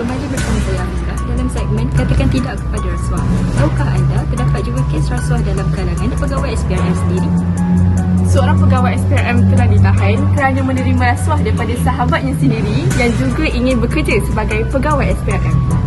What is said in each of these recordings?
Kembali bersama saya Amira dalam segmen Katakan Tidak Kepada Rasuah. Tahukah anda terdapat juga kes rasuah dalam kalangan pegawai SPRM sendiri? Seorang pegawai SPRM telah ditahan kerana menerima rasuah daripada sahabatnya sendiri yang juga ingin bekerja sebagai pegawai SPRM.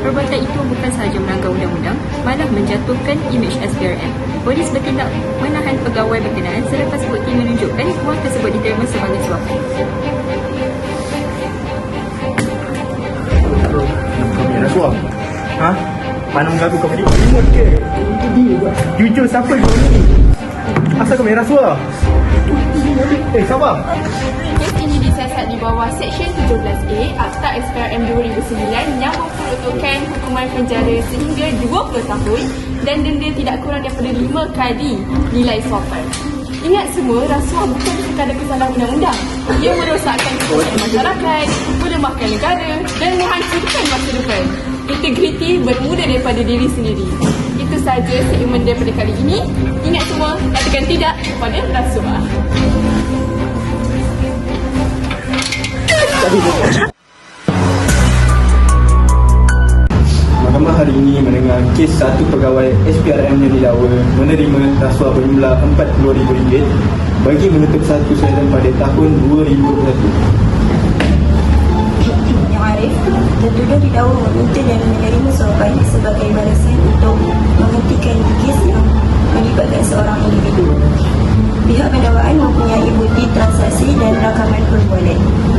Perbuatan itu bukan sahaja melanggar undang-undang, malah menjatuhkan imej SPRM. Polis bertindak menahan pegawai berkenaan selepas bukti menunjukkan wang tersebut diterima sebagai suap. Ha? Mana mengaku kau punya Ingat ke? Jujur siapa kau ni? Asal kau punya rasuah? Eh sabar Disiasat di bawah Seksyen 17A Akta SPRM 2009 yang memperuntukkan hukuman penjara sehingga 20 tahun dan denda tidak kurang daripada 5 kali nilai suapan. Ingat semua, rasuah bukan sekadar kesalahan undang-undang. Ia merosakkan kepercayaan masyarakat, melemahkan negara dan menghancurkan masa depan. Integriti bermula daripada diri sendiri. Itu sahaja segmen daripada kali ini. Ingat semua, katakan tidak kepada rasuah. Mahkamah hari ini mendengar kes satu pegawai SPRM yang didakwa menerima rasuah berjumlah RM40,000 bagi menutup satu sedang pada tahun 2021. yang Arif tertuduh didakwa meminta dan menerima suapan sebagai balasan untuk menghentikan kes yang melibatkan seorang individu. Pihak pendakwaan mempunyai bukti transaksi dan rakaman perbualan.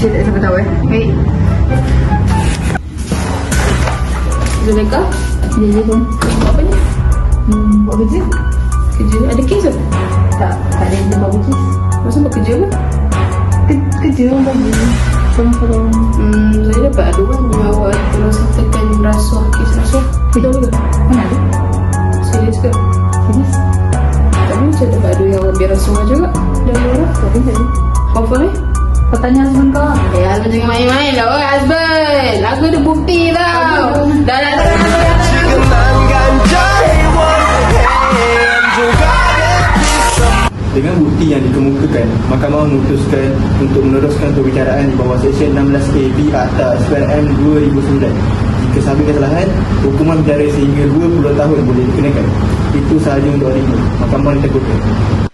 Sure tak siapa tahu eh Baik Zulaika, Ya, ya, ya buat apa ni? Hmm, buat kerja? Kerja? Ada kes ke? Tak, tak ada yang buat kes Masa buat kerja ke? Ke- Kerja orang bagi Tolong-tolong Hmm, saya dapat aduan yang awak tolong sertakan rasuah, kes rasuah. Betul ke? Mana ada? Serius ke? Serius? Tapi macam dapat aduan yang biar rasuah juga. Dan orang. Tak ada tak Confirm eh? Kau tanya husband kau Eh, husband jangan main-main lah. Oh, husband. Aku ada bukti tau. Dah, dah. Dengan bukti yang dikemukakan, Mahkamah memutuskan untuk meneruskan perbicaraan di bawah Seksyen 16AB Akta SPRM 2009. Jika sahabat kesalahan, hukuman penjara sehingga 20 tahun boleh dikenakan. Itu sahaja untuk hari ini. Mahkamah diteguhkan.